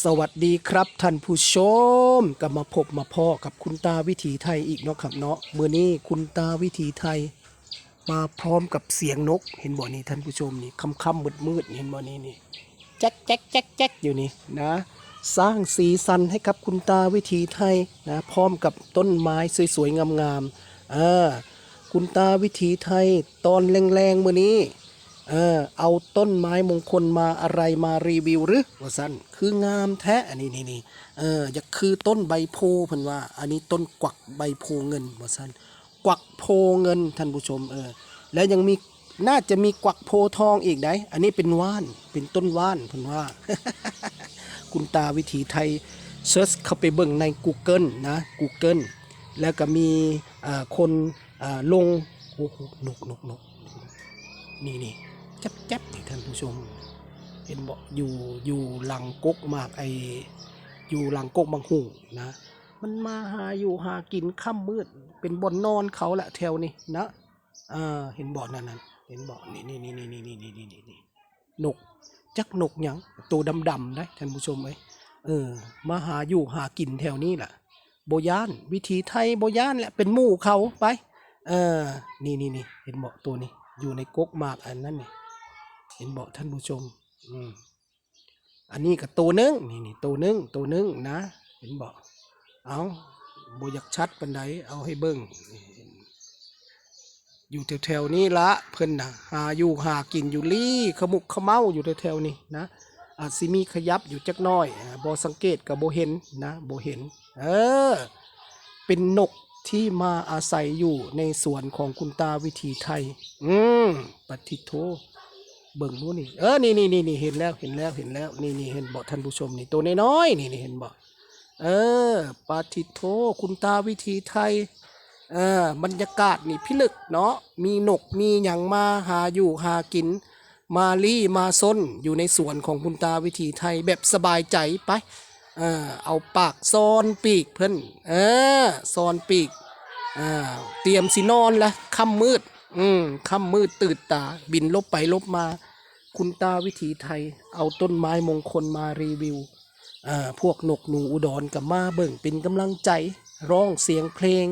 สวัสดีครับท่านผู้ชมกลับมาพบมาพ่อกับคุณตาวิถีไทยอีกเนาะครับเนาะเมื่อนี้คุณตาวิถีไทย มาพร้อมกับเสียงนก เห็นบ่นี่ท่านผู้ชมนี่ค่ำค่ำมืดมืดเห็นบ่นี่นี่แจ๊กแจ๊กแจ๊กแจ๊กอยู่นี่นะ สร้างสีสันให้กับคุณตาวิถีไทยนะพร้อมกับต้นไม้สวยๆงามๆอ่าคุณตาวิถีไทยตอนแรงๆเมื่อนี้ เออเอาต้นไม้มงคลมาอะไรมารีวิวหรือว่าสั้นคืองามแท้อันนี้นี่นี่เอออยากคือต้นใบโพเพิ่นว่า อันนี้ต้นกวักใบโพเงินว่าสั้นกวักโพเงินท่านผู้ชมเออแล้วยังมีน่าจะมีกวักโพทองอีกไดอันนี้เป็นว่านเป็นต้นว่านเพิ่นว่า คุณตาวิถีไทยเซิร์ชเข้าไปเบิ่งใน Google นะ Google แล้วก็มีอ่าคนอ่าลงโอ้โหนกนกนกนี่นี่ จับจับนี่ท่านผู้ชม เห็นบอกอยู่อยู่หลังกกมากไออยู่หลังกกบางหูนะ มันมาหาอยู่หากินค่ำมืด เป็นบนนอนเขาแหละแถวนี้นะอ่าเห็นบ่อนั่นนั่นเห็นบ่อนี่นี่นี่นี่นี่นี่นี่นี่นี่นกจักนกหยังตัวดำดำๆนะท่านผู้ชมเอ้เออ มาหาอยู่หากินแถวนี้แหละโบยาน วิธีไทยโบยานแหละเป็นหมู่เขาไป เออ นี่นี่นี่เห็นบาะตัวนี้อยู่ในกกมากอันนั้นนี่ เห็นเบาะท่านผู้ชม อืมอันนี้ก็ตัวหนึงนี่นี่ตัวหนึงตัวหนึงนะ เห็นเบาะเอาบอยากชัดปันไดเอาให้เบิ้งนี่อยู่แถวๆนี้ละเพิ่นนะหาอยู่หากินอยู่ลี่ขมุกขเมาอยู่แถวๆนี้นะอาจสิมีขยับอยู่จักหน้อยอ่าบอสังเกตกับโบเห็นนะโบเห็น เออ เป็นนกที่มาอาศัยอยู่ในสวนของคุณตาวิถีไทย อืมปฏิโท เบิ่งนู้นนี่ เออ นี่นี่นี่นี่เห็นแล้ว เห็นแล้ว เห็นแล้ว นี่นี่เห็นบ่ท่านผู้ชมนี่ ตัวน้อยๆ นี่นี่เห็นบ่เออปฏิโท คุณตาวิถีไทย เออ บรรยากาศนี่พิลึกเนาะ มีนก มีหยังมาหาอยู่หากิน มาลี่มาซนอยู่ในสวนของคุณตาวิถีไทยแบบสบายใจไป เออ เอาปากซ่อนปีกเพิ่น เออซ่อนปีก อ่า เตรียมสินอนละค่ำมืด อืมค่ำมืดตื่นตา บินลบไปลบมา คุณตาวิถีไทย เอาต้นไม้มงคลมารีวิวอ่าพวกนกหนูอุดรกับมาเบิ่งเป็นกำลังใจ ร้องเสียงเพลง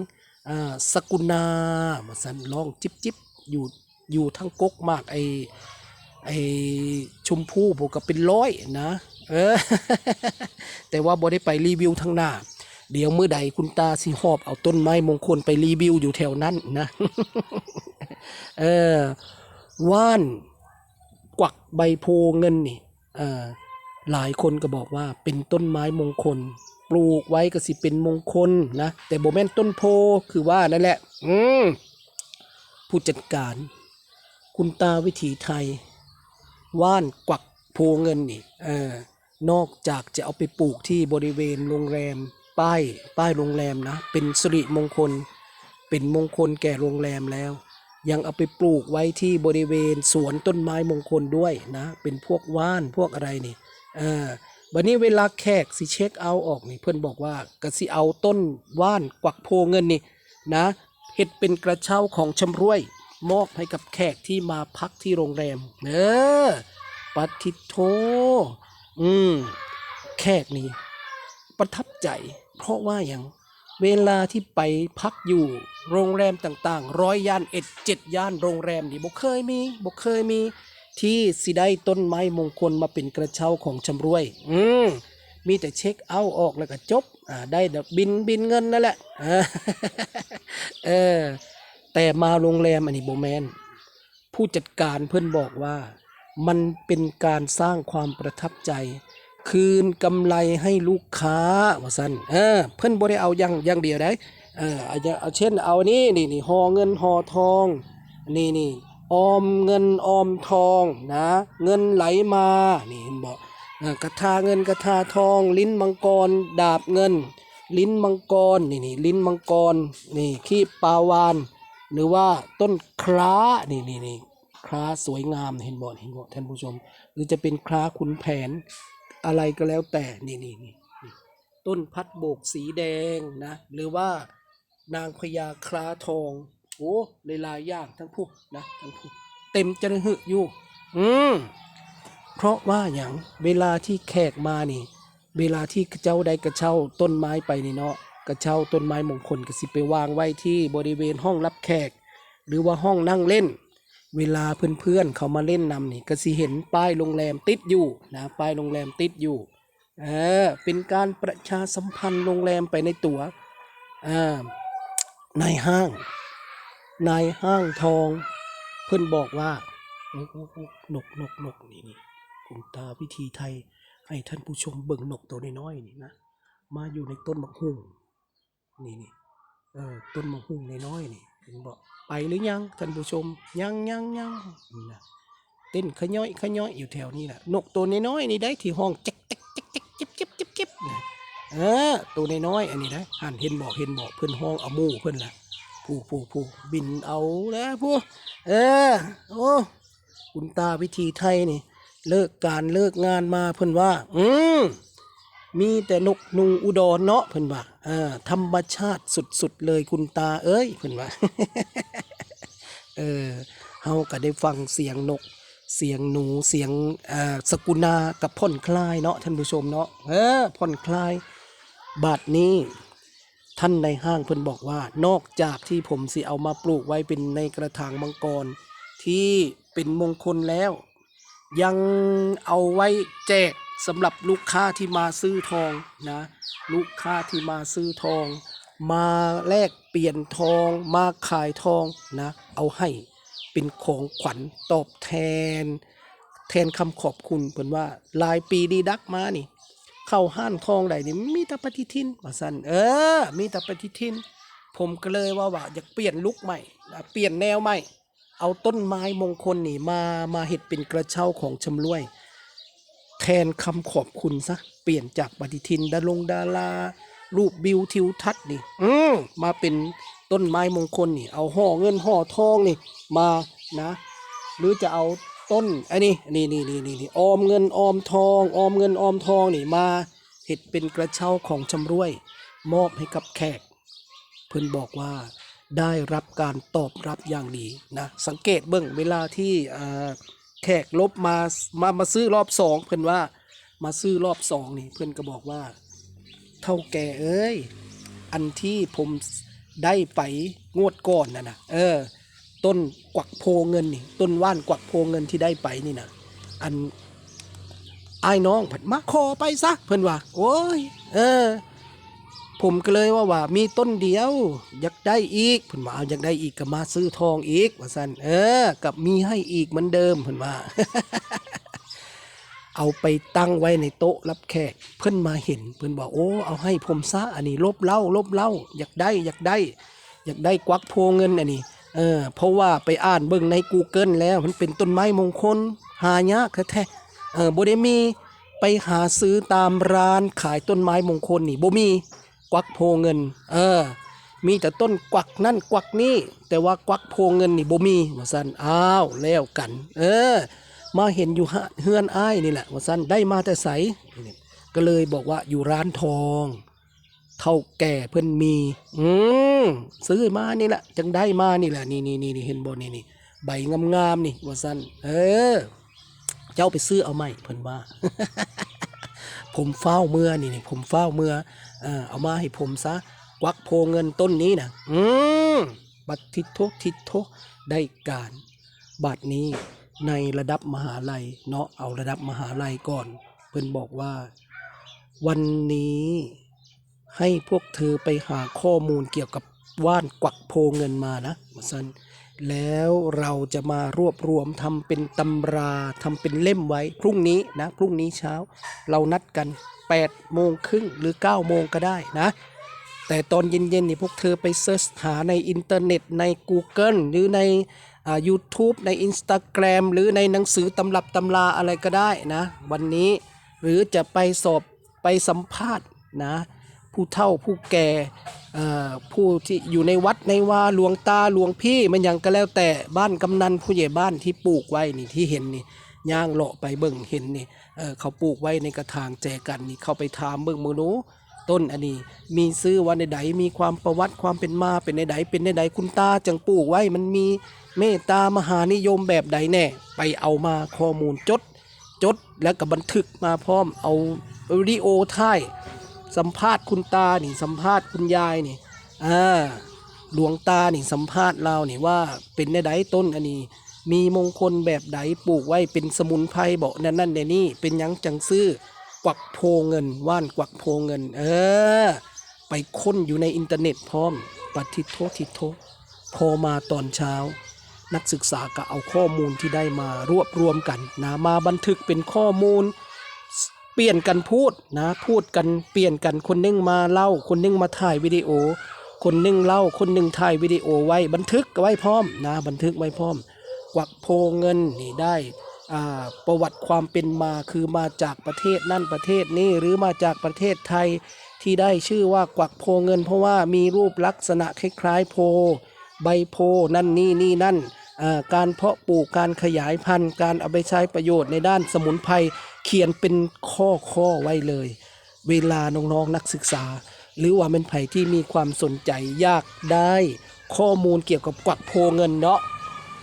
อ่าสกุณามาสันร้องจิบจิบอยู่อยู่ทั้งกกมากไอไอชมพู่ผมก็เป็นร้อยนะ เออ แต่ว่าบ่ได้ไปรีวิวทางหน้า เดี๋ยวมื้อใดคุณตาสิหอบเอาต้นไม้มงคลไปรีวิวอยู่แถวนั้นนะ เออว่านกวักใบโพเงินนี่เออหลายคนก็บอกว่าเป็นต้นไม้มงคล ปลูกไว้ก็สิเป็นมงคลนะ แต่โบแม่นต้นโพคือว่านั่นแหละ อืมผู้จัดการ คุณตาวิถีไทย ว่านกวักโพเงินนี่เออนอกจากจะเอาไปปลูกที่บริเวณโรงแรม ป้ายป้ายโรงแรมนะ เป็นสิริมงคล เป็นมงคลแก่โรงแรมแล้ว ยังเอาไปปลูกไว้ที่บริเวณสวนต้นไม้มงคลด้วยนะ เป็นพวกว่านพวกอะไรนี่เออวันนี้เวลาแขกสิเช็คเอาออกนี่เพื่อนบอกว่าก็สิเอาต้นว่านกวักโพเงินนี่นะเฮ็ดเป็นกระเช้าของชำรวย มอบให้กับแขกที่มาพักที่โรงแรมเออปฏิโท อืม แขกนี่ ประทับใจ เพราะว่าอย่างเวลาที่ไปพักอยู่โรงแรมต่างๆ ร้อยย่านเอ็ดเจ็ดย่านโรงแรมนี่บ่เคยมีบ่เคยมี ที่สิได้ต้นไม้มงคลมาเป็นกระเช้าของชำรวย อืมมีแต่เช็คเอาท์ออกแล้วก็จบอ่าได้บินบินเงินนั่นแหละออเออแต่มาโรงแรมอันนี้โบแมนผู้จัดการเพื่อนบอกว่า มันเป็นการสร้างความประทับใจ คืนกำไรให้ลูกค้าว่าซั่นเออเพื่อนบ่ได้เอาอย่างอย่างเดียวได้เอออาอย่างเอาเช่นเอานี่นี่นี่ห่อเงินห่อทองนี่นี่ออมเงินออมทองนะ เงินไหลมานี่เห็นบอกกระทาเงินกระทาทอง ลิ้นมังกร ดาบเงิน ลิ้นมังกรนี่นี่ลิ้นมังกรนี่ขีบปาวาน หรือว่าต้นคล้านี่นี่นี่คล้าสวยงามเห็นบ่เห็นบ่ท่านผู้ชม หรือจะเป็นคล้าขุนแผน อะไรก็แล้วแต่นี่นี่นี่ต้นพัดโบกสีแดงนะ หรือว่านางพญาคลาทองโอ้หลายอย่างทั้งผู้นะทั้งผู้เต็มจะหึอยู่ อืมเพราะว่าอย่างเวลาที่แขกมานี่ เวลาที่เจ้าได้กระเช่าต้นไม้ไปนี่เนาะกระเช่าต้นไม้มงคลก็สิไปวางไว้ที่บริเวณห้องรับแขก หรือว่าห้องนั่งเล่น เวลาเพื่อนๆเขามาเล่นนำนี่ก็สิเห็นป้ายโรงแรมติดอยู่นะป้ายโรงแรมติดอยู่เออเป็นการประชาสัมพันธ์โรงแรมไปในตัวอ่านายห้าง นายห้างทอง เพื่อนบอกว่าโอ้โหนกนกนกนี่นี่คุณตาวิธีไทย ให้ท่านผู้ชมเบิ่งนกตัวน้อยๆนี่นะมาอยู่ในต้นมะฮุ่งนี่นี่เออต้นมะฮุ่งน้อยๆนี่ เห็นบอกไปหรือยังท่านผู้ชมยังยังยังนะเต้นขย้อยขย้อยอยู่แถวนี้แหละนกตัวน้อยๆนี่ได้ที่ห้องจ๊กจ๊กจ๊กจ๊กจิ๊บจิ๊บจิ๊บจิ๊บนะเออตัวน้อยๆอันนี้นะหันเห็นบอกเห็นบอกเพื่อนห้องเอามู่เพื่อนละผู้ผู้ผู้บินเอาแล้วผู้เออโอ้คุณตาวิธีไทยนี่ เลิกการเลิกงานมาเพิ่อนว่า อืม มีแต่นกนุงอุดรเนาะเพิ่นว่าอ่าธรรมชาติสุดๆเลยคุณตาเอ้ยเพิ่นว่าเออเฮาก็ได้ฟังเสียงนก เสียงหนูเสียงอ่อสกุณากับผ่อนคลายเนาะท่านผู้ชมเนาะเออผ่อนคลาย บาดนี้ท่านในห้างเพิ่นบอกว่านอกจากที่ผมสิเอามาปลูกไว้เป็นในกระถางมังกร ที่เป็นมงคลแล้ว ยังเอาไว้แจก สำหรับลูกค้าที่มาซื้อทองนะลูกค้าที่มาซื้อทอง มาแลกเปลี่ยนทอง มาขายทองนะเอาให้เป็นของขวัญตอบแทน แทนคำขอบคุณเพิ่นว่าหลายปีดีดักมานี่ เข้าห้านทองใดนี่มีแต่ปฏิทินว่าซั่นเออ มีแต่ปฏิทิน ผมก็เลยว่าว่าอยากเปลี่ยนลุกใหม่นะเปลี่ยนแนวใหม่ เอาต้นไม้มงคลนี่มามาเห็ดเป็นกระเช้าของชำรวย นคำขอบคุณซะ เปลี่ยนจากปฏิทินดาลงดารารูปบิวทิวทัศน์นี่ อืมมาเป็นต้นไม้มงคลนี่ เอาห่อเงินห่อทองนี่ มานะ หรือจะเอาต้นอ้นี่นี่นี่นี่นี่นี่ออมเงินออมทอง ออมเงินออมทองนี่มาเห็ดเป็นกระเช้าของชำร่วย มอบให้กับแขก เพิ่อนบอกว่าได้รับการตอบรับอย่างดีนะ สังเกตเบิ่งเวลาที่อ่า แขกลบมามามาซื้อรอบสองเพิ่อนว่ามาซื้อรอบสองนี่เพิ่อนก็บอกว่า เท่าแก่เอ้ย อันที่ผมได้ไปงวดก่อนน่ะนะเออ ต้นกวักโพเงินนี่ ต้นว่านกวักโพเงินที่ได้ไปนี่นะอันไอ้น้องผัดมาขอไปซะเพิ่อนว่า โอ้ย เออ ผมก็เลยว่าว่ามีต้นเดียว อยากได้อีกเพิ่นว่าเอาอยากได้อีกก็มาซื้อทองอีกว่าซั่นเออ กับมีให้อีกเหมือนเดิมเพิ่นว่า เอาไปตั้งไว้ในโต๊ะรับแขกเพิ่นมาเห็นเพิ่นบอกโอ้เอาให้ผมซะอันนี้ลบเล่าลบเล่า อยากได้อยากได้ อยากได้กวักโพเงินอันนี้ เออ เพราะว่าไปอ่านเบิ่งใน Google แล้วมันเป็นต้นไม้มงคล หายากแท้ๆเออบ่ได้มีไปหาซื้อตามร้านขายต้นไม้มงคลนี่บ่มี กวักโพเงิน เออ มีแต่ต้นกวักนั่นกวักนี่แต่ว่ากวักโพเงินนี่บ่มีว่าซั่นอ้าวแล้วกัน เออ มาเห็นอยู่ฮะเฮือนอ้ายนี่แหละว่าซั่นได้มาแต่ไสก็เลยบอกว่าอยู่ร้านทองเท่าแก่เพิ่อนมี อืมซื้อมานี่แหละจังได้มานี่แหละนี่นี่นี่เห็นบ่นี่นี่ใบงามๆนี่ว่าซั่นเออ เจ้าไปซื้อเอาใหม่เพิ่นว่า ผมเฝ้าเมื่อนี่นี่ผมเฝ้าเมื่อ เออเอามาให้ผมซะกวักโพเงินต้นนี้นะอืมบัดทิศทกทิศทกได้การบัดนี้ในระดับมหาลัยเนาะเอาระดับมหาลัยก่อน เพิ่นบอกว่า วันนี้ให้พวกเธอไปหาข้อมูลเกี่ยวกับว่านกวักโพเงินมานะว่าซัน แล้วเราจะมารวบรวมทำเป็นตำราทำเป็นเล่มไว้ พรุ่งนี้นะ พรุ่งนี้เช้า เรานัดกัน8โมงครึ่งหรือ9โมงก็ได้นะ แต่ตอนเย็นๆนี่พวกเธอไปเสิร์ชหาในอินเทอร์เน็ตใน Google หรือในอ่า YouTube ใน Instagram หรือในหนังสือตำรับตำราอะไรก็ได้นะ วันนี้หรือจะไปสอบไปสัมภาษณ์นะ ผู้เฒ่าผู้แก่ผู้ที่อยู่ในวัดในวาหลวงตาหลวงพี่มันยังก็แล้วแต่บ้านกำนันผู้ใหญ่บ้านที่ปลูกไว้นี่ที่เห็นนี่ย่างเลาะไปเบิ่งเห็นนี่เเขาปลูกไว้ในกระถางแจกันนี่เข้าไปถามเบิ่งมือนูต้นอันนี้มีซื้อวันใดมีความประวัติความเป็นมาเป็นใดเป็นใดคุณตาจังปลูกไว้มันมีเมตตามหานิยมแบบใดแน่ ไปเอามาข้อมูลจดจดแล้วก็บันทึกมาพร้อมเอาวิดีโอถ่าย สัมภาษณ์คุณตานี่สัมภาษณ์คุณยายนี่อ่าหลวงตานี่สัมภาษณ์เรานี่ว่าเป็นในใดต้นอันนี้ มีมงคลแบบใดปลูกไว้เป็นสมุนไพรบอกนั่นนั่นในนี่เป็นยังจังซื้อกวักโพเงินว่านกวักโพเงิน เออ ไปค้นอยู่ในอินเทอร์เน็ตพร้อมปฏิโทษทิโทพอมาตอนเช้า นักศึกษาก็เอาข้อมูลที่ได้มารวบรวมกันนะมาบันทึกเป็นข้อมูล เปลี่ยนกันพูดนะ พูดกันเปลี่ยนกันคนนึงมาเล่า คนนึงมาถ่ายวิดีโอ คนนึงเล่า คนนึงถ่ายวิดีโอไว้บันทึกไว้พร้อมนะ บันทึกไว้พร้อมกวักโพเงินนี่ได้อ่าประวัติความเป็นมาคือมาจากประเทศนั่นประเทศนี้หรือมาจากประเทศไทยที่ได้ชื่อว่ากวักโพเงิน เพราะว่ามีรูปลักษณะคล้ายๆโพ ใบโพนั่นนี่นี่นั่นอ่าการเพาะปลูกการขยายพันธุ์ การเอาไปใช้ประโยชน์ในด้านสมุนไพร เขียนเป็นข้อข้อไว้เลย เวลาน้องๆนักศึกษา หรือว่าเป็นไผ่ที่มีความสนใจอยากได้ข้อมูลเกี่ยวกับกวักโพเงินเนาะ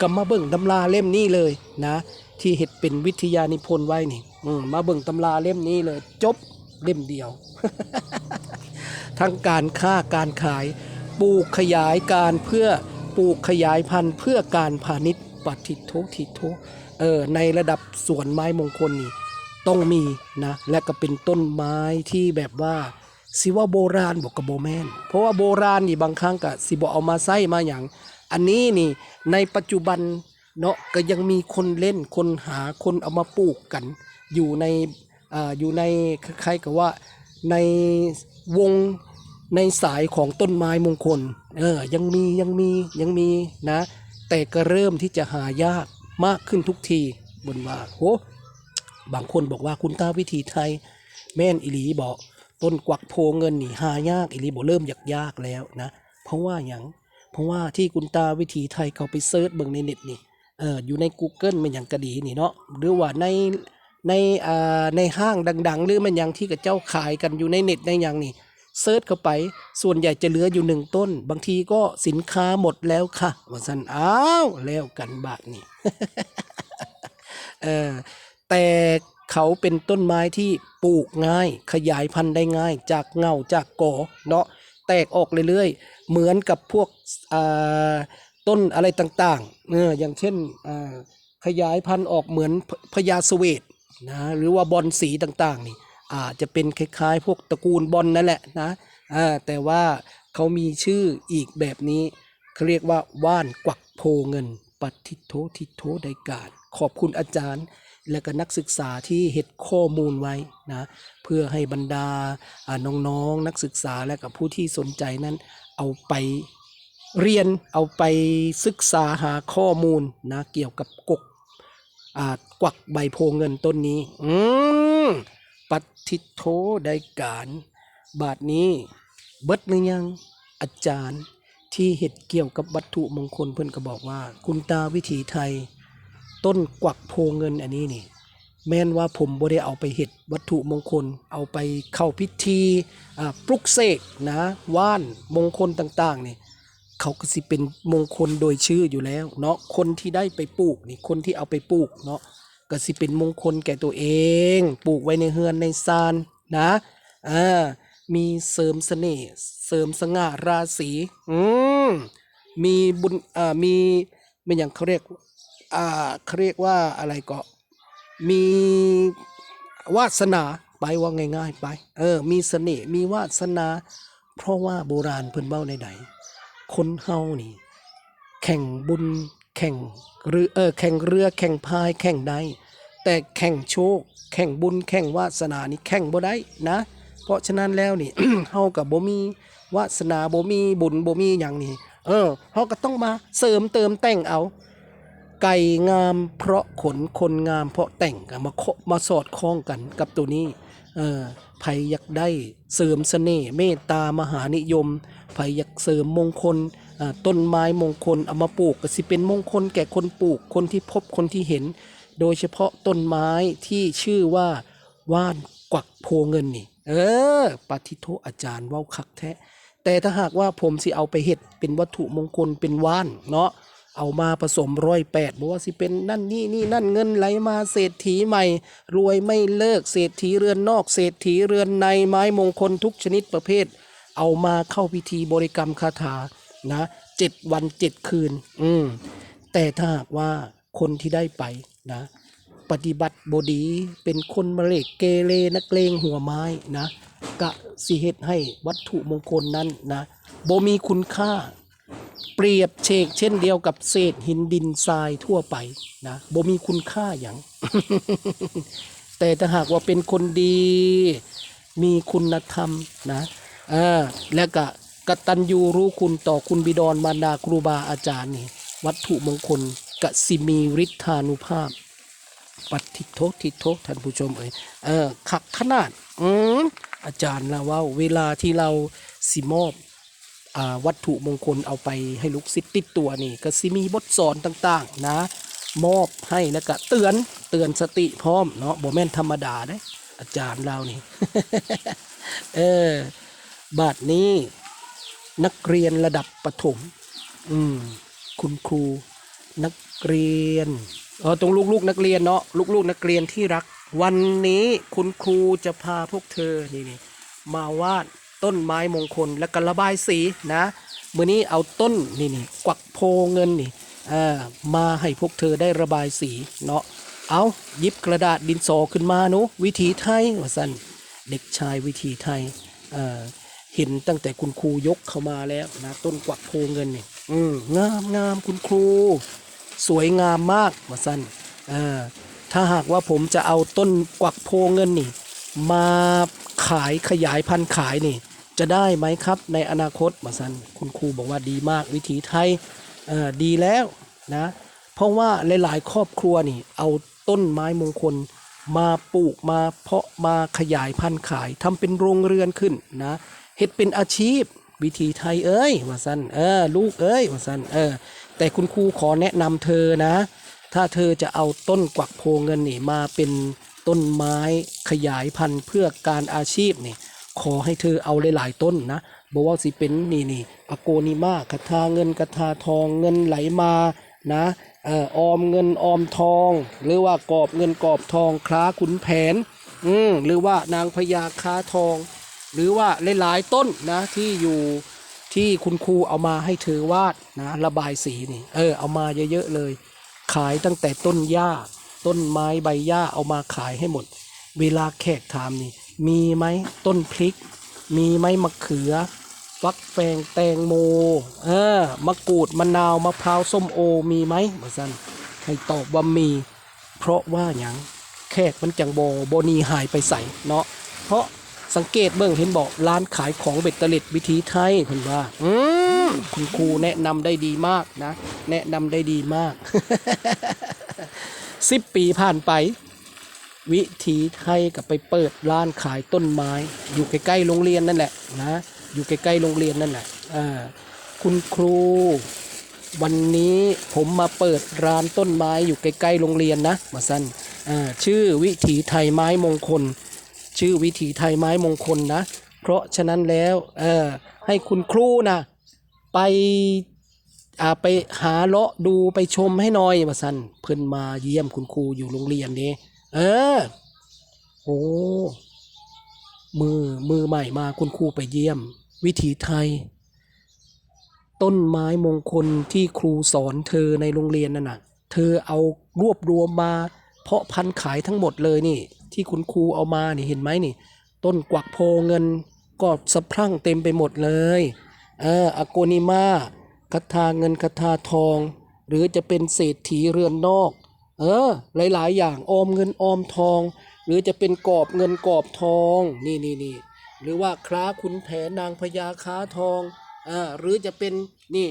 ก็มาเบิ่งตำราเล่มนี้เลยนะ ที่เห็ดเป็นวิทยานิพนธ์ไว้นี่อืมาเบิ่งตำราเล่มนี้เลย จบเล่มเดียว ทั้งการค้าการขาย ปลูกขยายการเพื่อปลูกขยายพันธุ์เพื่อการพาณิชย์ปฏิโททิโทเออในระดับสวนไม้มงคลนี่ ต้องมีนะและก็เป็นต้นไม้ที่แบบว่าสิว่าโบราณบอกกับโบแมนเพราะว่าโบราณนี่บางครั้งก็สิบเอามาใส่มาอย่าง อันนี้นี่ในปัจจุบันเนาะก็ยังมีคนเล่นคนหาคนเอามาปลูกกัน อยู่ในอ่าอยู่ในคล้ายๆกับว่าในวงในสายของต้นไม้มงคลเออยังมียังมียังมีนะ แต่ก็เริ่มที่จะหายากมากขึ้นทุกทีบนว่าโห บางคนบอกว่าคุณตาวิถีไทย แม่นอิลีบอกต้นกวักโพเงินนี่หายากอิลีบอกเริ่มยากยากแล้วนะ เพราะว่าอย่างเพราะว่าที่คุณตาวิถีไทยเขาไปเซิร์ชเบิ่งในเน็ตนี่เอออยู่ใน Google มันอย่างกระดีนี่เนาะหรือว่าในในอ่าในห้างดัง ๆ หรือมันอย่างที่กับเจ้าขายกันอยู่ในเน็ตในอย่างนี่เซิร์ชเข้าไป ส่วนใหญ่จะเหลืออยู่หนึ่งต้น บางทีก็สินค้าหมดแล้วค่ะว่าสันอ้าวแล้วกันบาทนี่เออ แต่เขาเป็นต้นไม้ที่ปลูกง่าย ขยายพันธุ์ได้ง่าย จากเงาจากกอเนาะแตกออกเรื่อยๆ เหมือนกับพวกอ่าต้นอะไรต่างๆเอออย่างเช่นอ่าขยายพันธุ์ออกเหมือนพญาสเวตนะหรือว่าบอลสีต่างๆนี่อาจจะเป็นคล้ายๆ พวกตระกูลบอลนั่นแหละนะอ่าแต่ว่าเขามีชื่ออีกแบบนี้เขาเรียกว่าว่านกวักโพเงิน ปัทิโททิโทไดการ ขอบคุณอาจารย์ และก็นักศึกษาที่เฮ็ดข้อมูลไว้นะเพื่อให้บรรดาอ่าน้องๆนักศึกษาและกับผู้ที่สนใจนั้นเอาไปเรียนเอาไปศึกษาหาข้อมูลนะเกี่ยวกับกกอ่ากวักใบโพเงินต้นนี้ อืมปัทิโทได้การ บาทนี้เบิดหรือยังอาจารย์ที่เห็ดเกี่ยวกับวัตถุมงคลเพื่อนก็บอกว่า คุณตาวิถีไทย ต้นกวักโพเงินอันนี้นี่ แม้นว่าผมบ่ได้เอาไปเห็ดวัตถุมงคล เอาไปเข้าพิธีอ่าปลุกเสกนะว่านมงคลต่างๆนี่เขาก็สิเป็นมงคลโดยชื่ออยู่แล้ว เนาะคนที่ได้ไปปลูกนี่คนที่เอาไปปลูกเนาะก็สิเป็นมงคลแก่ตัวเอง ปลูกไว้ในเฮือนในซานนะอ่ามีเสริมเสน่ห์เสริมสง่าราศีอืมมีบุญอ่ามีเป็นอย่างเขาเรียก อ่าเขาเรียกว่าอะไรก็มีวาสนาไปว่าง่าย ๆ ไป เออ มีเสน่ห์มีวาสนา เพราะว่าโบราณเพิ่นเบ้าในใดๆคนเฮานี่ แข่งบุญแข่งเรือเออแข่งเรือแข่งพายแข่งใดแต่แข่งโชค แข่งบุญแข่งวาสนานี่แข่งบ่ได้นะ เพราะฉะนั้นแล้วนี่เฮากับบ่มีวาสนาบ่มีบุญบ่มีหยังนี่เออเฮาก็ต้องมาเสริมเติมแต่งเอา ไก่งามเพราะขนคนงามเพราะแต่งกันมาเคาะมาสอดคล้องกันกับตัวนี้เออไผอยากได้เสริมเสน่ห์เมตตามหานิยมไผอยากเสริมมงคลต้นไม้มงคลเอามาปลูกก็สิเป็นมงคลแก่คนปลูกคนที่พบคนที่เห็น โดยเฉพาะต้นไม้ที่ชื่อว่าว่านกวักโพเงินนี่ เออปฏิโทอาจารย์ว้าคักแท้แต่ถ้าหากว่าผมสิเอาไปเฮ็ดเป็นวัตถุมงคลเป็นว่านเนาะ เอามาผสมร้อยแปดบอกว่าสิเป็นนั่นนี่นี่นั่นเงินไหลมาเศรษฐีใหม่ รวยไม่เลิกเศรษฐีเรือนนอกเศรษฐีเรือนในไม้มงคลทุกชนิดประเภท เอามาเข้าพิธีบริกรรมคาถานะเจ็ดวันเจ็ดคืน อืมแต่ถ้าหากว่าคนที่ได้ไปนะ ปฏิบัติบดีเป็นคนมะเร็กเกเรนักเลงหัวไม้นะกะสิเฮ็ดให้วัตถุมงคลนั้นนะบ่มีคุณค่า เปรียบเชกเช่นเดียวกับเศษหินดินทรายทั่วไปนะบ่มีคุณค่าอย่าง แต่ถ้าหากว่าเป็นคนดี มีคุณธรรมนะอ่าและก็กตัญญูรู้คุณต่อคุณบิดรมารดาครูบาอาจารย์นี่วัตถุมงคลกสิมีฤทธานุภาพ ปัติโททิโทท่านผู้ชมเอ่ยเออขักขนาดอืมอาจารย์ละว่าเวลาที่เราสิมอบ วัตถุมงคลเอาไปให้ลูกศิษย์ติดตัวนี่ก็สิมีบทสอนต่างๆ นะ มอบให้แล้วก็เตือนเตือนสติพร้อมเนาะบ่แม่นธรรมดาเด้อาจารย์เรานี่ เออบาทนี้นักเรียนระดับประถม อืม คุณครูนักเรียนเออตรงลูกๆนักเรียนเนาะลูกๆนักเรียนที่รัก วันนี้คุณครูจะพาพวกเธอนี่นี่มาวาด ต้นไม้มงคลและก็ระบายสีนะมื่อนี้เอาต้นนี่นี่กวักโพเงินนี่มาให้พวกเธอได้ระบายสีเนาะเอาหยิบกระดาษดินสอขึ้นมาหนูวิถีไทยว่าสันเด็กชายวิถีไทยเห็นตั้งแต่คุณครูยกเข้ามาแล้วนะต้นกวักโพเงินนี่อืมงามงามคุณครู สวยงามมากว่าสั้นถ้าหากว่าผมจะเอาต้นกวักโพเงินนี่ มาขายขยายพันธุ์ขายนี่ จะได้ไหมครับในอนาคตมาสันคุณครูบอกว่าดีมากวิถีไทยดีแล้วนะเพราะว่าหลายๆ ครอบครัวนี่เอาต้นไม้มงคลมาปลูกมาเพาะมาขยายพันธุ์ขายทำเป็นโรงเรือนขึ้นนะเฮ็ดเป็นอาชีพวิธีไทยเอ้ยว่าสันเออลูกเอ้ยว่าสันเออแต่คุณครูขอแนะนำเธอนะ ถ้าเธอจะเอาต้นกวักโพเงินนี่มาเป็นต้นไม้ขยายพันธุ์เพื่อการอาชีพนี่ ขอให้เธอเอาหลายๆต้นนะบอกว่าสิเป็นนี่นี่อโกนิมาคาถาเงินคาถาทองเงินไหลมานะเอ่อออมเงินออมทอง หรือว่ากอบเงินกอบทองคล้าขุนแผนอืมหรือว่านางพญาค้าทอง หรือว่าหลายๆต้นนะที่อยู่ที่คุณครูเอามาให้เธอวาดนะระบายสีนี่เออเอามาเยอะๆเลย ขายตั้งแต่ต้นหญ้า ต้นไม้ใบหญ้าเอามาขายให้หมด เวลาแขกถามนี่ มีไหมต้นพริก มีไหมมะเขือ ฟักแฟงแตงโมเออมะกรูดมะนาวมะพร้าวส้มโอมีไหมมาสันให้ตอบว่ามี เพราะว่าหยังแขกมันจังโบโบนีหายไปใส่เนาะเพราะสังเกตเบิ่งเห็นบอกร้านขายของเบ็ดเตล็ดวิธีไทยเพิ่นว่าอืมคุณครูแนะนำได้ดีมากนะ แนะนำได้ดีมากสิบปีผ่านไป วิถีไทยกับไปเปิดร้านขายต้นไม้ อยู่ใกล้ๆโรงเรียนนั่นแหละนะอยู่ใกล้ๆโรงเรียนนั่นแหละคุณครู วันนี้ผมมาเปิดร้านต้นไม้อยู่ใกล้ๆโรงเรียนนะมาสั้นชื่อวิถีไทยไม้มงคล ชื่อวิถีไทยไม้มงคลนะ เพราะฉะนั้นแล้วให้คุณครูนะไปอาไปหาเลาะดูไปชมให้หน่อยมาสั้นเพิ่นมาเยี่ยมคุณครูอยู่โรงเรียนนี้ เออ โอ้มือมือใหม่มาคุณครูไปเยี่ยม วิถีไทย ต้นไม้มงคลที่ครูสอนเธอในโรงเรียนนั่นน่ะ เธอเอารวบรวมมา เพาะพันธุ์ขายทั้งหมดเลยนี่ ที่คุณครูเอามานี่เห็นไหมนี่ ต้นกวักโพเงินก็สะพรั่งเต็มไปหมดเลยเอออโกนิมาคาถาเงินคาถาทอง หรือจะเป็นเศรษฐีเรือนนอก เออ หลายๆ อย่างออมเงินออมทอง หรือจะเป็นกอบเงินกอบทอง นี่นี่นี่หรือว่าคล้าขุนแผนนางพญาค้าทองอ่าหรือจะเป็นนี่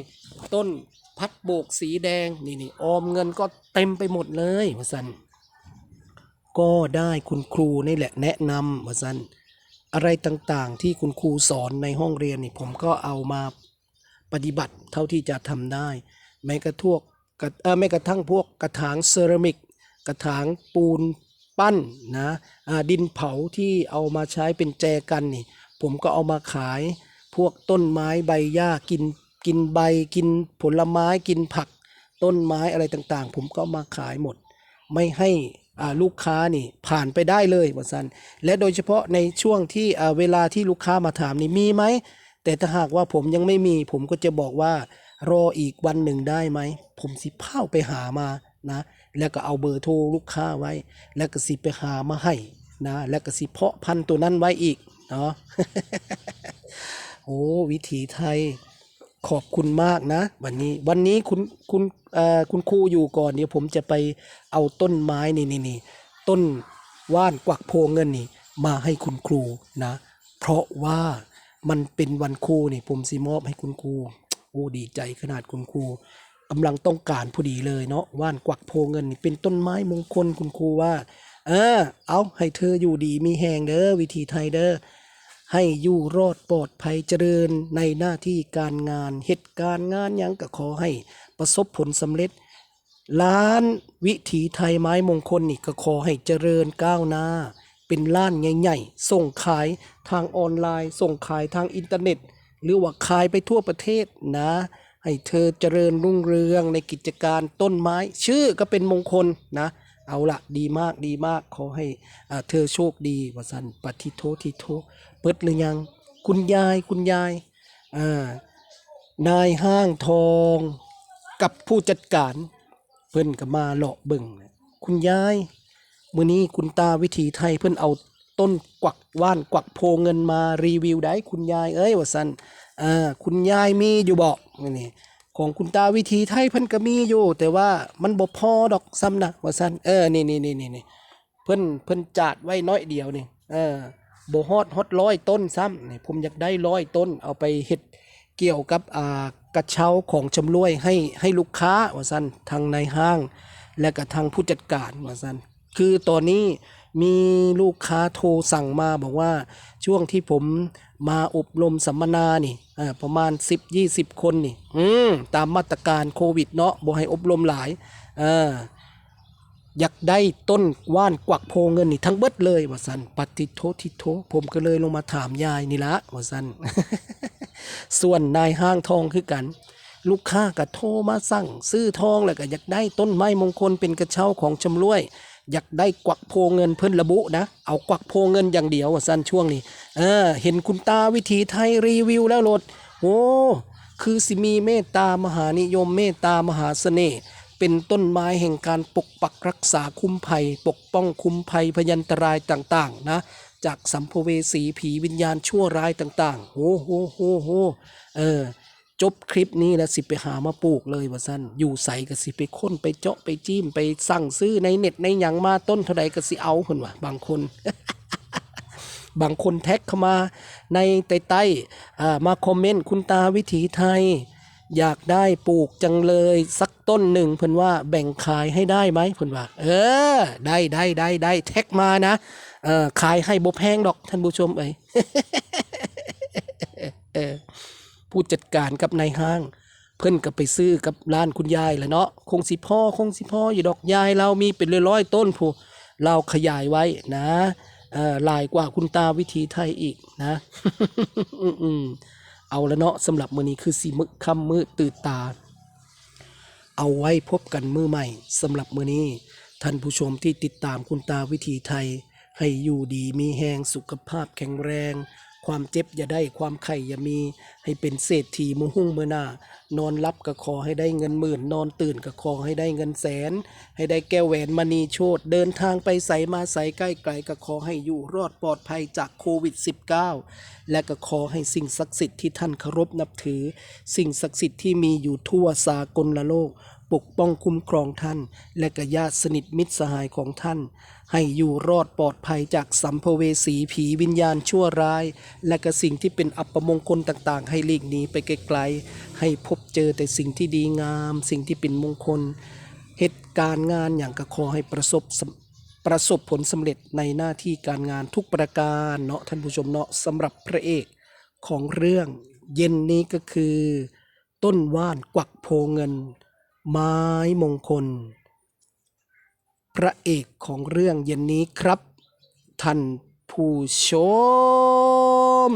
ต้นพัดโบกสีแดงนี่นี่ออมเงินก็เต็มไปหมดเลยว่าสันก็ได้คุณครูนี่แหละแนะนำว่าสันอะไรต่างๆ ที่คุณครูสอนในห้องเรียนนี่ผมก็เอามาปฏิบัติเท่าที่จะทำได้ แม้กระทั่ว แม้กระทั่งพวกกระถางเซรามิก กระถางปูนปั้นนะดินเผาที่เอามาใช้เป็นแจกันนี่ผมก็เอามาขายพวกต้นไม้ใบหญ้ากินกินใบกินผลไม้กินผัก ต้นไม้อะไรต่างๆ ผมก็มาขายหมด ไม่ให้ลูกค้านี่ผ่านไปได้เลยว่าซันและโดยเฉพาะในช่วงที่เวลาที่ลูกค้ามาถามนี่มีไหมแต่ถ้าหากว่าผมยังไม่มีผมก็จะบอกว่า รออีกวันหนึ่งได้ไหม ผมสิเพ้าไปหามานะ แล้วก็เอาเบอร์โทรลูกค้าไว้ แล้วก็สิไปหามาให้นะ แล้วก็สิเพาะพันธุ์ตัวนั้นไว้อีกเนาะโอ้วิถีไทยขอบคุณมากนะ วันนี้วันนี้คุณคุณคุณครูอยู่ก่อนเดี๋ยวผมจะไปเอาต้นไม้นี่นี่นี่ต้นว่านกวักโพเงินนี่มาให้คุณครูนะ เพราะว่ามันเป็นวันครูนี่ผมสิมอบให้คุณครู อ้ดีใจขนาดคุณครูกำลังต้องการพอดีเลยเนาะว่านกวักโพเงินนี่เป็นต้นไม้มงคลคุณครูว่า เออ เอาให้เธออยู่ดีมีแหงเด้อวิธีไทยเด้อให้อยู่รอดปลอดภัยเจริญในหน้าที่การงานเหตุการณ์งานยังก็ขอให้ประสบผลสำเร็จ ล้านวิถีไทยไม้มงคลนี่ก็ขอให้เจริญก้าวหน้า เป็นล้านใหญ่ๆ ส่งขายทางออนไลน์ ส่งขายทางอินเทอร์เน็ต หรือว่าขายไปทั่วประเทศนะ ให้เธอเจริญรุ่งเรืองในกิจการต้นไม้ ชื่อก็เป็นมงคลนะ เอาละดีมากดีมากขอให้อ่าเธอโชคดีวสันปฏิโททิโทเปิดหรือยัง คุณยายคุณยายอ่านายห้างทองกับผู้จัดการ เพิ่นก็มาเลาะเบิ่งคุณยาย มื้อนี้คุณตาวิถีไทยเพิ่นเอา ต้นกวักว่านกวักโพเงินมารีวิวได้คุณยายเอ้ยว่าซั่นอ่าคุณยายมีอยู่บ่นี่ของคุณตาวิถีไทยเพิ่นก็มีอยู่ แต่ว่ามันบ่พอดอกซ้ำนะว่าซั่นเออนี่นี่นี่นี่นี่เพิ่นเพิ่นจาดไว้น้อยเดียวนี่เออบ่ฮอดฮอดร้อยต้นซ้ำนี่ผมอยากได้ร้อยต้นเอาไปเฮ็ดเกี่ยวกับอ่ากระเช้าของชำรวยให้ให้ลูกค้าว่าซั่นทางในห้าง และก็ทางผู้จัดการว่าซั่นคือตอนนี้มีลูกค้าโทรสั่งมาบอกว่าช่วงที่ผมมาอบรมสัมมนานี่ประมาณ 10-20 คนนี่ตามมาตรการโควิดเนาะบ่ให้อบรมหลายออยากได้ต้นว่านกวักโพเงินนี่ทั้งเบิดเลยว่าสันปฏิโททิโทผมก็เลยลงมาถามยายนี่ละว่าสันส่วนนายห้างทองคือกัน ลูกค้าก็โทรมาสั่ง ซื้อทองแล้วก็อยากได้ต้นไม้มงคลเป็นกระเช้าของชำรวย อยากได้กวักโพเงินเพิ่นระบุนะ เอากวักโพเงินอย่างเดียวสั้นช่วงนี้เออเห็นคุณตาวิถีไทยรีวิวแล้วโหลดโอ้คือสิมีเมตตามหานิยมเมตตามหาเสน่ห์เป็นต้นไม้แห่งการปกปักรักษาคุ้มภัย ปกป้องคุ้มภัยพยันตรายต่างๆ นะ จากสัมภเวสีผีวิญญาณชั่วร้ายต่างๆโอ้โหโหโหเออ จบคลิปนี้แล้วสิไปหามาปลูกเลยว่าสั้นอยู่ใส่ก็สิไปค้นไปเจาะไปจิ้มไปสั่งซื้อในเน็ตในหยังมาต้นเท่าใดก็สิเอาเพิ่นว่าบางคน บางคนแท็กเข้ามาในใต้ใต้อ่ามาคอมเมนต์คุณตาวิถีไทย อยากได้ปลูกจังเลยสักต้นหนึ่งเพิ่นว่าแบ่งขายให้ได้ไหมเพิ่นว่า เออ ได้ได้ได้ได้แท็กมานะเออขายให้บ่แพงดอกท่านผู้ชมเอ้ย เออ ผู้จัดการกับนายห้าง เพิ่นก็ไปซื้อกับร้านคุณยายแหละเนาะคงสิพ่อคงสิพ่ออยู่ดอกยายเรามีเป็นร้อยๆต้นผู้เราขยายไว้นะเอ่อลายกว่าคุณตาวิถีไทยอีกนะเอาละเนาะสำหรับมือนี้คือสิมึกค่ำมืดตื่นตา เอาไว้พบกันมือใหม่สำหรับมือนี้ ท่านผู้ชมที่ติดตามคุณตาวิถีไทย ให้อยู่ดีมีแหงสุขภาพแข็งแรง ความเจ็บอย่าได้ความไข่อย่ามี ให้เป็นเศรษฐีมือหุ่งมือหน้านอนรับก็ขอให้ได้เงินหมื่น นอนตื่นก็ขอให้ได้เงินแสน ให้ได้แก้วแหวนมณีโชตเดินทางไปใสมาใสใกล้ไกลก็ขอให้อยู่รอดปลอดภัยจากโควิด -19 และก็ขอให้สิ่งศักดิ์สิทธิ์ที่ท่านเคารพนับถือ สิ่งศักดิ์สิทธิ์ที่มีอยู่ทั่วสากลโลก ปกป้องคุ้มครองท่าน และก็ญาติสนิทมิตรสหายของท่าน ให้อยู่รอดปลอดภัยจากสัมภเวสีผีวิญญาณชั่วร้าย และก็สิ่งที่เป็นอัปมงคลต่างๆ ให้หลีกหนีไปไกลๆ ให้พบเจอแต่สิ่งที่ดีงาม สิ่งที่เป็นมงคลเหตุการณ์งานอย่างก็ขอให้ประสบประสบผลสำเร็จในหน้าที่การงานทุกประการเนาะท่านผู้ชมเนาะสำหรับพระเอกของเรื่องเย็นนี้ก็คือ ต้นว่านกวักโพเงิน ไม้มงคล พระเอกของเรื่องเย็นนี้ครับ ท่านผู้ชม